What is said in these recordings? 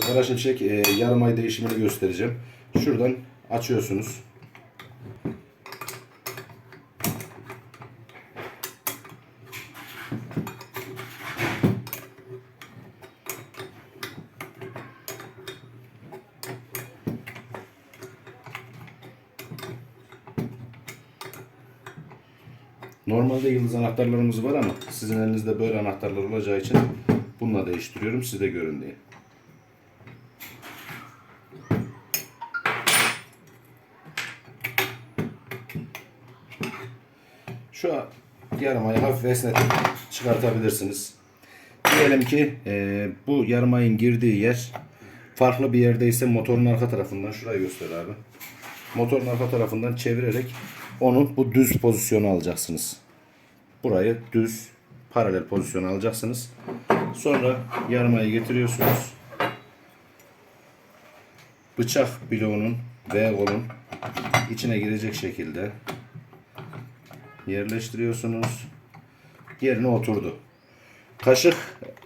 Kara Şimşek e, yarım ay değişimini göstereceğim. Şuradan açıyorsunuz. Normalde yıldız anahtarlarımız var ama sizin elinizde böyle anahtarlar olacağı için bununla değiştiriyorum. Siz de görün diye. Şu an yarım ayı hafif esnetip çıkartabilirsiniz. Diyelim ki e, bu yarım ayın girdiği yer farklı bir yerdeyse motorun arka tarafından şurayı göster abi. Motorun arka tarafından çevirerek onu bu düz pozisyona alacaksınız. Burayı düz paralel pozisyona alacaksınız. Sonra yarmayı getiriyorsunuz. Bıçak bloğunun V kolun içine girecek şekilde yerleştiriyorsunuz. Yerine oturdu. Kaşık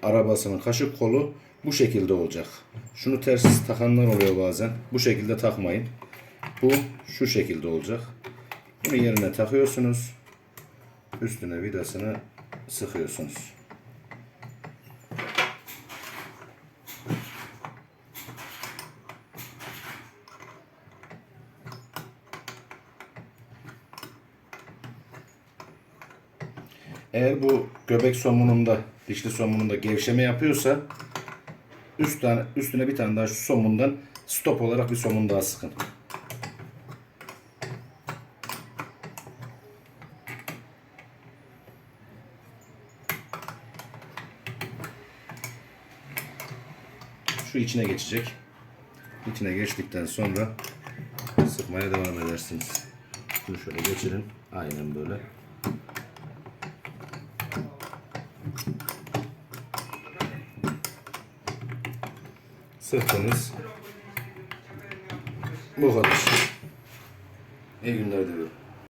arabasının kaşık kolu bu şekilde olacak. Şunu ters takanlar oluyor bazen. Bu şekilde takmayın. Bu şu şekilde olacak. Bunu yerine takıyorsunuz. Üstüne vidasını sıkıyorsunuz. Eğer bu göbek somununda, dişli somununda gevşeme yapıyorsa üst tane, üstüne bir tane daha şu somundan stop olarak bir somun daha sıkın. Şu içine geçecek. İçine geçtikten sonra sıkmaya devam edersiniz. Şunu şöyle geçirin. Aynen böyle. Sıktınız. Bu kadar. İyi günler diliyorum.